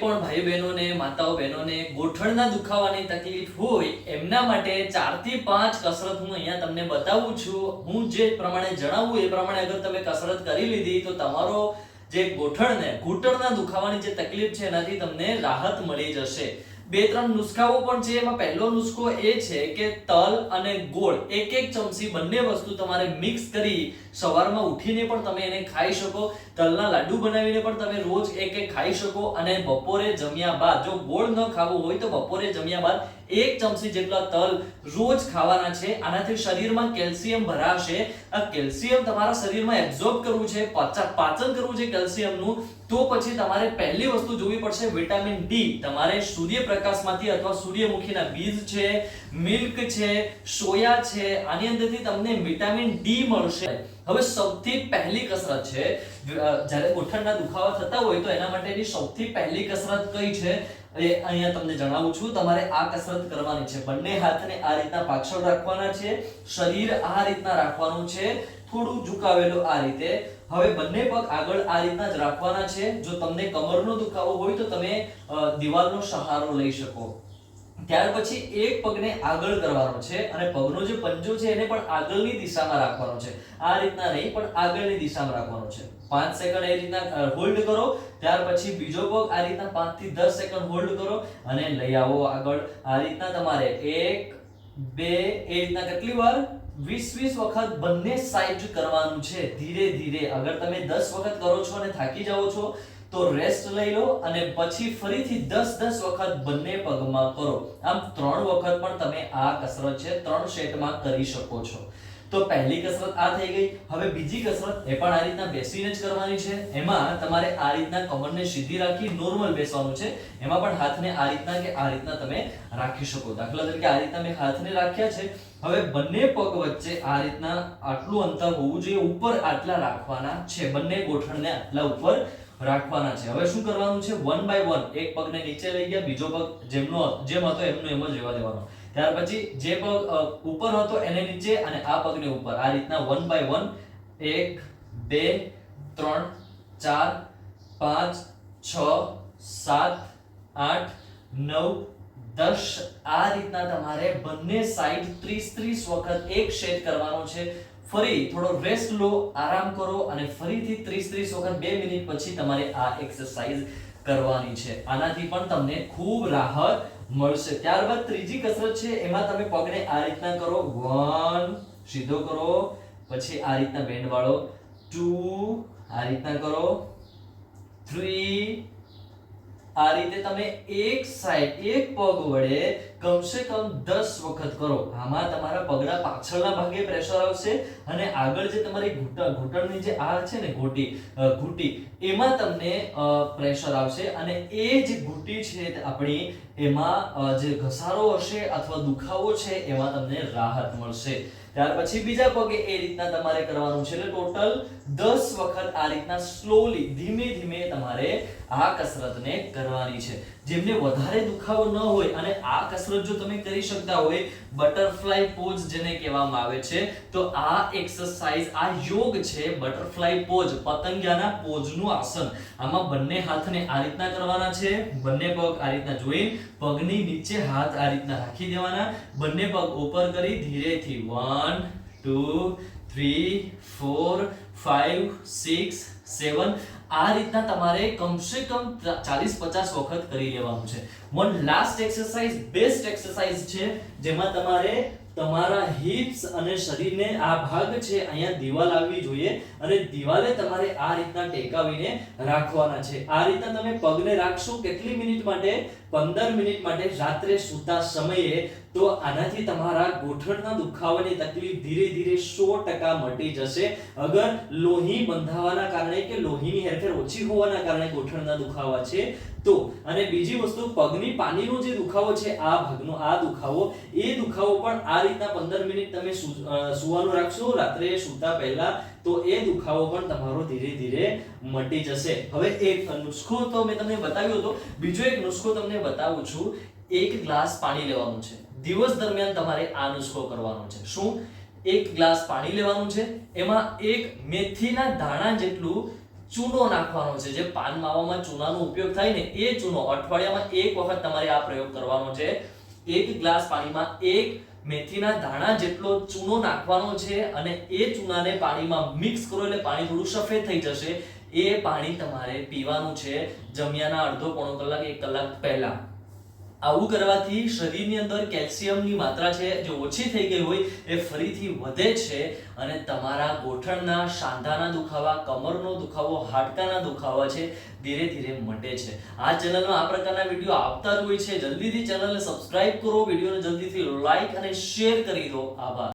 પણ ભાઈ બહેનોને, માતાઓ બહેનોને ગોઠણના દુખાવાની તકલીફ હોય, એમના માટે ચારથી પાંચ કસરત હું અહીંયા તમને બતાવું છું. હું જે પ્રમાણે જણાવું, એ પ્રમાણે અગર તમે કસરત કરી લીધી, તો તમારો જે ગોઠણને, ઘૂંટણના દુખાવાની જે તકલીફ છે, એનાથી તમને રાહત મળી જશે. બે ત્રણ નુસ્ખાઓ પણ છે, એમાં પહેલો નુસ્ખો એ છે કે તલ અને ગોળ, એક એક ચમચી બંને વસ્તુ તમારે મિક્સ કરી સવારમાં ઉઠીને પણ તમે એને ખાઈ શકો, તલના લાડુ બનાવીને પણ તમે રોજ એક એક ખાઈ શકો અને બપોરે જમ્યા બાદ, જો ગોળ ન ખાવું હોય તો બપોરે જમ્યા બાદ એક ચમચી જેટલા તલ રોજ ખાવાના છે, આનાથી શરીરમાં કેલ્શિયમ ભરાશે. આ કેલ્શિયમ તમારા શરીરમાં એબ્ઝોર્બ કરવું છે, પાચા- પાચન કરવું છે કેલ્શિયમનું, તો પછી તમારે પહેલી વસ્તુ જોવી પડશે, વિટામિન ડી. તમારે સૂર્યપ્રકાશમાંથી અથવા સૂર્યમુખીના બીજ છે, મિલ્ક છે, સોયા છે, આની અંદરથી તમને વિટામિન ડી મળશે. હવે સૌથી પહેલી કસરત છે જ્યારે ગોઠણના દુખાવા થતા હોય તો એના માટેની સૌથી પહેલી કસરત કઈ છે? એ અહીંયા તમને જણાવું છું. તમારે આ કસરત કરવાની છે. બંને હાથને આ રીતના પાછળ રાખવાના છે. શરીર આ રીતના રાખવાનું છે. થોડું ઝુકાવેલું આ રીતે હવે બંને પગ આગળ આ રીતના જ રાખવાના છે. જો તમને કમરનો દુખાવો હોય તો તમે દિવાલનો સહારો લઈ શકો. ત્યાર પછી એક પગને આગળ કરવાનો છે અને પગનો જે પંજો છે એને પણ આગળની દિશામાં રાખવાનો છે. આ રીતના નહીં, પણ આગળની દિશામાં રાખવાનો છે. પાંચ સેકન્ડ એ રીતના હોલ્ડ કરો. ત્યાર પછી બીજો પગ આ રીતના પાંચથી દસ સેકન્ડ હોલ્ડ કરો અને લઈ આવો આગળ. આ રીતના તમારે એક, બે, એ રીતના કેટલી વાર? વીસ વીસ વખત બંને સાઇડ કરવાનું છે. ધીરે ધીરે. અગર તમે દસ વખત કરો છો અને થાકી જાઓ છો, તો રેસ્ટ લઈ લો અને પછી ફરીથી દસ દસ વખત બંને પગમાં કરો. આમ ત્રણ વખત પણ તમે આ કસરત છે, ત્રણ સેટમાં કરી શકો છો. તો પહેલી કસરત આ થઈ ગઈ. હવે બીજી કસરત એ પણ આ રીતના બેસીને જ કરવાની છે. એમાં તમારે આ રીતના કમરને સીધી રાખી નોર્મલ બેસવાનું છે. એમાં પણ હાથને આ રીતના કે આ રીતના તમે રાખી શકો. દાખલા તરીકે આ રીતના મેં હાથને રાખ્યા છે. હવે બંને પગ વચ્ચે આ રીતના આટલું અંતર હોવું જોઈએ. ઉપર આટલા રાખવાના છે. બંને ગોઠણને આટલા ઉપર રાખવાના છે. હવે શું કરવાનું છે? વન બાય વન એક પગને નીચે લઈ ગયા. બીજો પગ જેમનો જેમ હતો એમનો એમ જ રહેવા દેવાનો. ત્યાર પછી જે પગ ઉપર હતો એને નીચે અને આ પગને ઉપર. આ રીતના વન બાય વન એક, બે, ત્રણ, ચાર, પાંચ, છ, સાત, આઠ, નવ, દસ, આ રીતના તમારે બંને સાઈડ ત્રીસ ત્રીસ વખત એક શેડ કરવાનો છે. ફરી થોડો રેસ્ટ લો, આરામ કરો અને ફરીથી ત્રીસ ત્રીસ વખત બે મિનિટ પછી તમારે આ એક્સરસાઇઝ કરવાની છે. આનાથી પણ તમને ખૂબ રાહત મળશે. ત્યારબાદ ત્રીજી કસરત છે, એમાં તમે પગને આ રીતના કરો. વન, સીધો કરો. પછી આ રીતના બેન્ડ વાળો ટુ, આ રીતના કરો. થ્રી આ રીતે તમે એક સાઈડ, એક પગ વડે કમસે કમ દસ વખત કરો. આમાં તમારા પગના પાછળના ભાગે પ્રેશર આવશે અને આગળ જે તમારી ઘૂંટણ, ઘૂંટણની જે આ છે ને ઘૂંટી ઘૂંટી, એમાં તમને પ્રેશર આવશે અને એ જે ઘૂંટી છે આપણી એમાં જે ઘસારો હશે અથવા દુખાવો છે, એમાં તમને રાહત મળશે. ત્યાર પછી બીજા પગે એ રીતના તમારે કરવાનું છે. એટલે ટોટલ દસ વખત આ રીતના સ્લોલી ધીમે ધીમે તમારે આ કસરતને કરવાની છે. જેમને વધારે દુખાવો ન હોય અને આ કસરત જો તમે કરી શકતા હોય બટરફ્લાય પોઝ જેને કહેવામાં આવે છે, તો આ એક્સરસાઇઝ આ યોગ છે બટરફ્લાય પોઝ પતંગિયાના પોઝનું આસન. આમાં બંને હાથને આ રીતના કરવાના છે, બંને પગ આ રીતના જોઈ પગની નીચે હાથ આ રીતના રાખી દેવાના. બંને પગ ઉપર કરી ધીરેથી. One, two, three, four, five, six, seven. આ રીતના તમારે કમસે કમ ચાલીસ, પચાસ વખત કરી લેવાનું છે. One last exercise, best exercise છે, જેમાં તમારે તમારા હિપ્સ અને શરીરને આ ભાગ છે, અહીંયા દિવાલ આવવી જોઈએ અને દિવાલે તમારે આ રીતના ટેકાવીને રાખવાના છે. આ રીતના તમે પગને રાખશો કેટલી મિનિટ માટે? પંદર મિનિટ માટે, રાત્રે સૂતા સમયે. તો આનાથી તમારા ગોઠણના દુખાવાની તકલીફ ધીરે ધીરે સો ટકા મટી જશે. અગર લોહી બંધાવાના કારણે કે લોહીની હેરફેર ઓછી હોવાના કારણે ગોઠણના દુખાવા છે તો અને બીજી વસ્તુ, પગની પાનીનો જે દુખાવો છે, આ ભાગનો, આ દુખાવો, એ દુખાવો પણ આ રીતના પંદર મિનિટ તમે સુવાનું રાખશો, રાત્રે સૂતા પહેલા, તો એ દુખાવો પણ તમારો ધીરે ધીરે મટી જશે. હવે એક નુસ્ખો તો મેં તમને બતાવ્યો હતો. બીજો એક નુસ્ખો તમને બતાવું છું. એક ગ્લાસ પાણી લેવાનું છે. દિવસ દરમિયાન તમારે આ નુસ્ખો કરવાનો છે. શું? એક ગ્લાસ પાણી લેવાનું છે. એમાં એક મેથીના દાણા જેટલું ચૂનો નાખવાનો છે. જે પાન માવામાં ચૂનાનો ઉપયોગ થાય ને, એ ચૂનો. અઠવાડિયામાં એક વખત તમારે આ પ્રયોગ કરવાનો છે. એક ગ્લાસ પાણીમાં એક મેથીના દાણા જેટલો ચૂનો નાખવાનો છે અને એ ચૂનાને પાણીમાં મિક્સ કરો એટલે પાણી થોડું સફેદ થઈ જશે. એ પાણી તમારે પીવાનું છે જમ્યાના અડધો પોણો કલાક, એક કલાક પહેલા. આવું કરવાથી શરીરની અંદર કેલ્શિયમની માત્રા છે, જે ઓછી થઈ ગઈ હોય, એ ફરીથી વધે છે અને તમારા ગોઠણના સાંધાના દુખાવા, કમરનો દુખાવો, હાડકાના દુખાવા છે, ધીરે ધીરે મટે છે. આ ચેનલમાં આ પ્રકારના વીડિયો આવતા જ હોય છે. જલ્દીથી ચેનલને સબસ્ક્રાઇબ કરો, વિડીયોને જલ્દીથી લાઇક અને શેર કરી દો. આભાર.